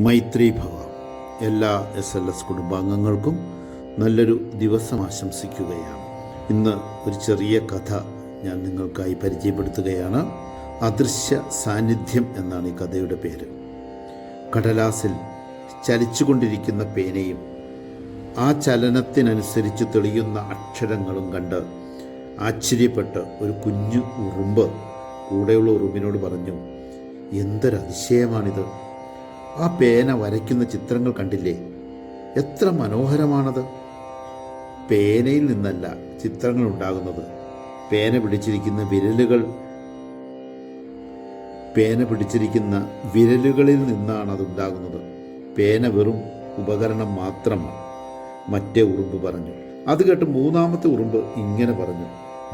മൈത്രി ഭവ എല്ലാ S L S കുടുംബാംഗങ്ങൾക്കും നല്ലൊരു ദിവസം ആശംസിക്കുകയാണ്. ഇന്ന് ഒരു ചെറിയ കഥ ഞാൻ നിങ്ങൾക്കായി പരിചയപ്പെടുത്തുകയാണ്. അദൃശ്യ സാന്നിധ്യം എന്നാണ് ഈ കഥയുടെ പേര്. കടലാസിൽ ചലിച്ചുകൊണ്ടിരിക്കുന്ന പേനയും ആ ചലനത്തിനനുസരിച്ച് തെളിയുന്ന അക്ഷരങ്ങളും കണ്ട് ആശ്ചര്യപ്പെട്ട് ഒരു കുഞ്ഞു ഉറുമ്പ് കൂടെയുള്ള ഉറുമ്പിനോട് പറഞ്ഞു എന്തൊരു അതിശയമാണിത് ആ പേന വരയ്ക്കുന്ന ചിത്രങ്ങൾ കണ്ടില്ലേ? എത്ര മനോഹരമാണത്. പേനയിൽ നിന്നല്ല ചിത്രങ്ങൾ ഉണ്ടാകുന്നത്. പേന പിടിച്ചിരിക്കുന്ന വിരലുകൾ പേന പിടിച്ചിരിക്കുന്ന വിരലുകളിൽ നിന്നാണ് അതുണ്ടാകുന്നത് പേന വെറും ഉപകരണം മാത്രമാണ്. മറ്റേ ഉറുമ്പ് പറഞ്ഞു. അത് കേട്ട് മൂന്നാമത്തെ ഉറുമ്പ് ഇങ്ങനെ പറഞ്ഞു.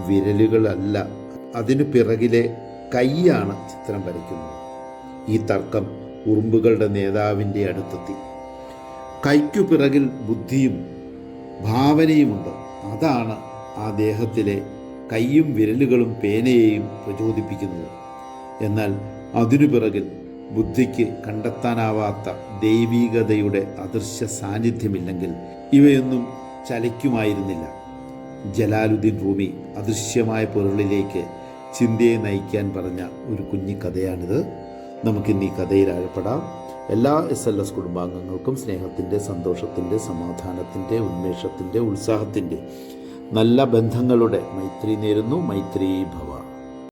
വിരലുകളല്ല അതിനു പിറകിലെ കൈയാണ് ചിത്രം വരയ്ക്കുന്നത്. ഈ തർക്കം ഉറുമ്പുകളുടെ നേതാവിന്റെ അടുത്തെത്തി. കൈക്കു പിറകിൽ ബുദ്ധിയും ഭാവനയുമുണ്ട്. അതാണ് ആ ദേഹത്തിലെ കൈയും വിരലുകളും പേനയെയും പ്രചോദിപ്പിക്കുന്നത്. എന്നാൽ അതിനു പിറകിൽ ബുദ്ധിക്ക് കണ്ടെത്താനാവാത്ത ദൈവീകതയുടെ അദൃശ്യ സാന്നിധ്യമില്ലെങ്കിൽ ഇവയൊന്നും ചലിക്കുമായിരുന്നില്ല. ജലാലുദ്ദീൻ ഭൂമി അദൃശ്യമായ പൊരുളിലേക്ക് ചിന്തയെ നയിക്കാൻ പറഞ്ഞ ഒരു കുഞ്ഞി കഥയാണിത് നമുക്കിന്ന് ഈ കഥയിൽ ആഴപ്പെടാം എല്ലാ എസ് എൽ എസ് കുടുംബാംഗങ്ങൾക്കും സ്നേഹത്തിന്റെ സന്തോഷത്തിന്റെ സമാധാനത്തിന്റെ ഉന്മേഷത്തിന്റെ ഉത്സാഹത്തിന്റെ നല്ല ബന്ധങ്ങളുടെ മൈത്രി നേരുന്നു. മൈത്രി ഭവ